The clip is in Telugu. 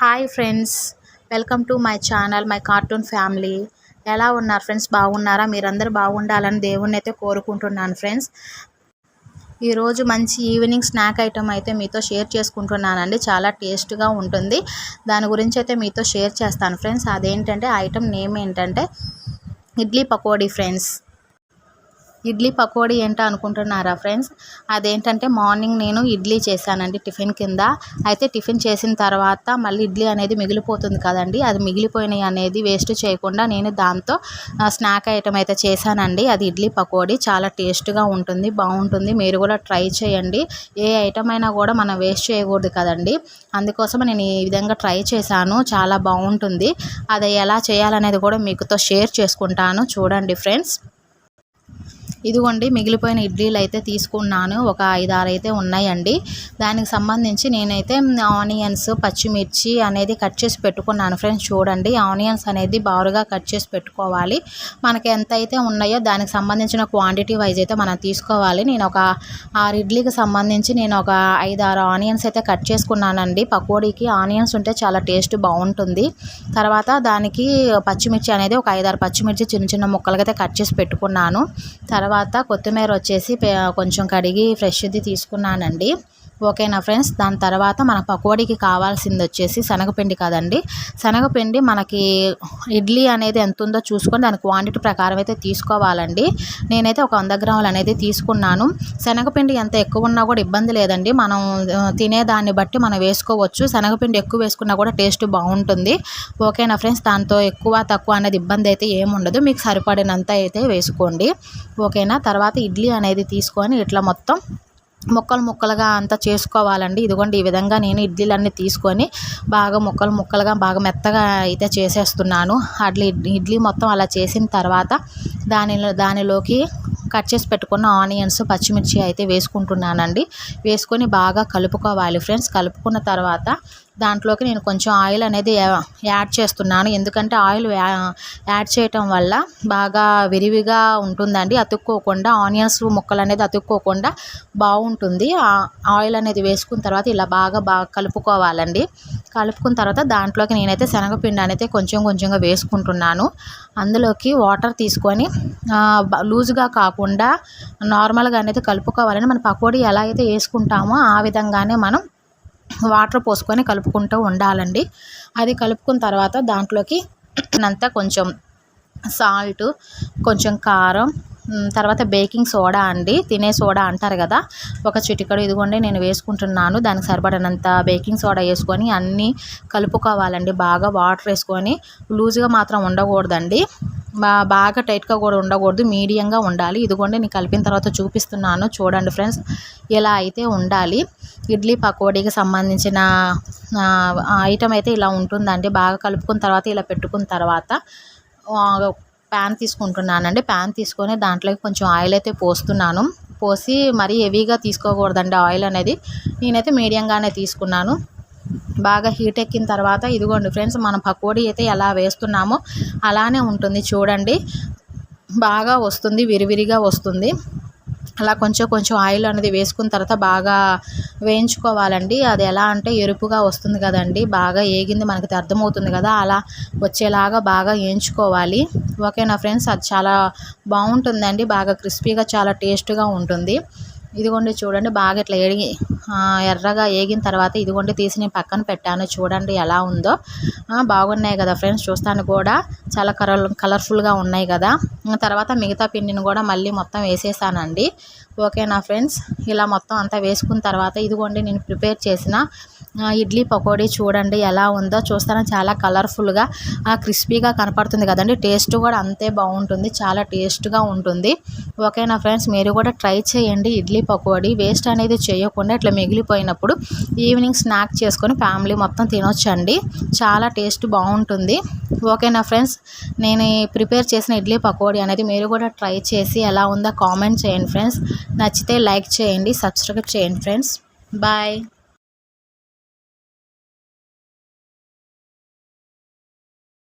Hi friends welcome to my channel my cartoon family. ఎలా ఉన్నారు ఫ్రెండ్స్? బాగున్నారా? మీరందరూ బాగుండాలని దేవుణ్ణి అయితే కోరుకుంటున్నాను ఫ్రెండ్స్. ఈరోజు మంచి ఈవినింగ్ స్నాక్ ఐటమ్ అయితే మీతో షేర్ చేసుకుంటున్నానండి. చాలా టేస్ట్గా ఉంటుంది. దాని గురించి అయితే మీతో షేర్ చేస్తాను ఫ్రెండ్స్. అదేంటంటే ఐటెం నేమ్ ఏంటంటే ఇడ్లీ పకోడీ ఫ్రెండ్స్. ఇడ్లీ పకోడీ ఏంటో అనుకుంటున్నారా ఫ్రెండ్స్? అదేంటంటే మార్నింగ్ నేను ఇడ్లీ చేశానండి టిఫిన్ కింద. అయితే టిఫిన్ చేసిన తర్వాత మళ్ళీ ఇడ్లీ అనేది మిగిలిపోతుంది కదండి. అది మిగిలిపోయినాయి అనేది వేస్ట్ చేయకుండా నేను దాంతో స్నాక్ ఐటమ్ అయితే చేశానండి. అది ఇడ్లీ పకోడీ. చాలా టేస్ట్గా ఉంటుంది బాగుంటుంది. మీరు కూడా ట్రై చేయండి. ఏ ఐటమ్ అయినా కూడా మనం వేస్ట్ చేయకూడదు కదండి. అందుకోసం నేను ఈ విధంగా ట్రై చేశాను. చాలా బాగుంటుంది. అది ఎలా చేయాలనేది కూడా మీకుతో షేర్ చేసుకుంటాను. చూడండి ఫ్రెండ్స్. ఇదిగోండి మిగిలిపోయిన ఇడ్లీలు అయితే తీసుకున్నాను. ఒక ఐదు ఆరు అయితే ఉన్నాయండి. దానికి సంబంధించి నేనైతే ఆనియన్స్ పచ్చిమిర్చి అనేది కట్ చేసి పెట్టుకున్నాను ఫ్రెండ్స్. చూడండి ఆనియన్స్ అనేది బారుగా కట్ చేసి పెట్టుకోవాలి. మనకి ఎంత అయితే ఉన్నాయో దానికి సంబంధించిన క్వాంటిటీ వైజ్ అయితే మనం తీసుకోవాలి. నేను ఒక ఆరు ఇడ్లీకి సంబంధించి నేను ఒక ఐదు ఆరు ఆనియన్స్ అయితే కట్ చేసుకున్నానండి. పకోడీకి ఆనియన్స్ ఉంటే చాలా టేస్ట్ బాగుంటుంది. తర్వాత దానికి పచ్చిమిర్చి అనేది ఒక ఐదారు పచ్చిమిర్చి చిన్న చిన్న ముక్కలుగా అయితే కట్ చేసి పెట్టుకున్నాను. తర్వాత తర్వాత కొత్తిమీర వచ్చేసి కొంచెం కడిగి ఫ్రెష్ది తీసుకున్నానండి. ఓకేనా ఫ్రెండ్స్? దాని తర్వాత మన పకోడీకి కావాల్సింది వచ్చేసి శనగపిండి కదండి. శనగపిండి మనకి ఇడ్లీ అనేది ఎంత ఉందో చూసుకొని దాని క్వాంటిటీ ప్రకారం అయితే తీసుకోవాలండి. నేనైతే ఒక వంద గ్రాములు అనేది తీసుకున్నాను. శనగపిండి ఎంత ఎక్కువ ఉన్నా కూడా ఇబ్బంది లేదండి. మనం తినేదాన్ని బట్టి మనం వేసుకోవచ్చు. శనగపిండి ఎక్కువ వేసుకున్నా కూడా టేస్ట్ బాగుంటుంది. ఓకేనా ఫ్రెండ్స్? దాంతో ఎక్కువ తక్కువ అనేది ఇబ్బంది అయితే ఏముండదు మీకు సరిపడినంత అయితే వేసుకోండి. ఓకేనా? తర్వాత ఇడ్లీ అనేది తీసుకొని ఇట్లా మొత్తం ముక్కలు ముక్కలుగా అంతా చేసుకోవాలండి. ఇదిగోండి ఈ విధంగా నేను ఇడ్లీలన్నీ తీసుకొని బాగా ముక్కలు ముక్కలుగా బాగా మెత్తగా అయితే చేసేస్తున్నాను. అట్లా ఇడ్లీ మొత్తం అలా చేసిన తర్వాత దానిలో దానిలోకి కట్ చేసి పెట్టుకున్న ఆనియన్స్ పచ్చిమిర్చి అయితే వేసుకుంటున్నానండి. వేసుకొని బాగా కలుపుకోవాలి ఫ్రెండ్స్. కలుపుకున్న తర్వాత దాంట్లోకి నేను కొంచెం ఆయిల్ అనేది యాడ్ చేస్తున్నాను. ఎందుకంటే ఆయిల్ యాడ్ చేయటం వల్ల బాగా విరివిగా ఉంటుందండి. అతుక్కోకుండా ఆనియన్స్ ముక్కలు అనేది అతుక్కోకుండా బాగుంటుంది. ఆయిల్ అనేది వేసుకున్న తర్వాత ఇలా బాగా బాగా కలుపుకోవాలండి. కలుపుకున్న తర్వాత దాంట్లోకి నేనైతే శనగపిండి అనేది కొంచెం కొంచెంగా వేసుకుంటున్నాను. అందులోకి వాటర్ తీసుకొని లూజ్గా కాకుండా నార్మల్గా అనేది కలుపుకోవాలని మన పకోడీ ఎలా అయితే వేసుకుంటామో ఆ విధంగానే మనం వాటర్ పోసుకొని కలుపుకుంటూ ఉండాలండి. అది కలుపుకున్న తర్వాత దాంట్లోకి అంతా కొంచెం సాల్ట్ కొంచెం కారం తర్వాత బేకింగ్ సోడా అండి. తినే సోడా అంటారు కదా ఒక చిటికడు ఇదిగోండి నేను వేసుకుంటున్నాను. దానికి సరిపడినంత బేకింగ్ సోడా వేసుకొని అన్నీ కలుపుకోవాలండి. బాగా వాటర్ వేసుకొని లూజ్గా మాత్రం ఉండకూడదండి. బాగా టైట్గా కూడా ఉండకూడదు మీడియంగా ఉండాలి. ఇదిగోండి నేను కలిపిన తర్వాత చూపిస్తున్నాను. చూడండి ఫ్రెండ్స్ ఇలా అయితే ఉండాలి. ఇడ్లీ పకోడీకి సంబంధించిన ఐటమ్ అయితే ఇలా ఉంటుందండి. బాగా కలుపుకున్న తర్వాత ఇలా పెట్టుకున్న తర్వాత ప్యాన్ తీసుకుంటున్నానండి. ప్యాన్ తీసుకొని దాంట్లోకి కొంచెం ఆయిల్ అయితే పోస్తున్నాను. పోసి మరీ హెవీగా తీసుకోకూడదండి ఆయిల్ అనేది. నేనైతే మీడియంగానే తీసుకున్నాను. బాగా హీట్ ఎక్కిన తర్వాత ఇదిగోండి ఫ్రెండ్స్ మనం పకోడీ అయితే ఎలా వేస్తున్నామో అలానే ఉంటుంది చూడండి. బాగా వస్తుంది విరివిరిగా వస్తుంది. అలా కొంచెం కొంచెం ఆయిల్ అనేది వేసుకున్న తర్వాత బాగా వేయించుకోవాలండి. అది ఎలా అంటే ఎరుపుగా వస్తుంది కదండి బాగా ఏగింది మనకి అర్థమవుతుంది కదా అలా వచ్చేలాగా బాగా వేయించుకోవాలి. ఓకేనా ఫ్రెండ్స్? అది చాలా బాగుంటుందండి బాగా క్రిస్పీగా చాలా టేస్ట్గా ఉంటుంది. ఇదిగోండి చూడండి బాగా ఇట్లా ఎడిగి ఎర్రగా ఏగిన తర్వాత ఇదిగోండి తీసి నేను పక్కన పెట్టాను. చూడండి ఎలా ఉందో. బాగున్నాయి కదా ఫ్రెండ్స్ చూస్తాను కూడా చాలా కలర్ కలర్ఫుల్గా ఉన్నాయి కదా. తర్వాత మిగతా పిండిని కూడా మళ్ళీ మొత్తం వేసేసానండి. ఓకేనా ఫ్రెండ్స్? ఇలా మొత్తం అంతా వేసుకున్న తర్వాత ఇదిగోండి నేను ప్రిపేర్ చేసిన ఇడ్లీ పకోడీ చూడండి ఎలా ఉందో. చూస్తాను చాలా కలర్ఫుల్గా క్రిస్పీగా కనపడుతుంది కదండి. టేస్ట్ కూడా అంతే బాగుంటుంది చాలా టేస్ట్గా ఉంటుంది. ఓకేనా ఫ్రెండ్స్ మీరు కూడా ట్రై చేయండి ఇడ్లీ పకోడీ. వేస్ట్ అనేది చేయకుండా ఇట్లా మిగిలిపోయినప్పుడు ఈవినింగ్ స్నాక్ చేసుకొని ఫ్యామిలీ మొత్తం తినొచ్చండి. చాలా టేస్ట్ బాగుంటుంది. ఓకేనా ఫ్రెండ్స్ నేను ప్రిపేర్ చేసిన ఇడ్లీ పకోడీ అనేది మీరు కూడా ట్రై చేసి ఎలా ఉందో కామెంట్ చేయండి ఫ్రెండ్స్ నచ్చితే లైక్ చేయండి సబ్స్క్రైబ్ చేయండి ఫ్రెండ్స్ బాయ్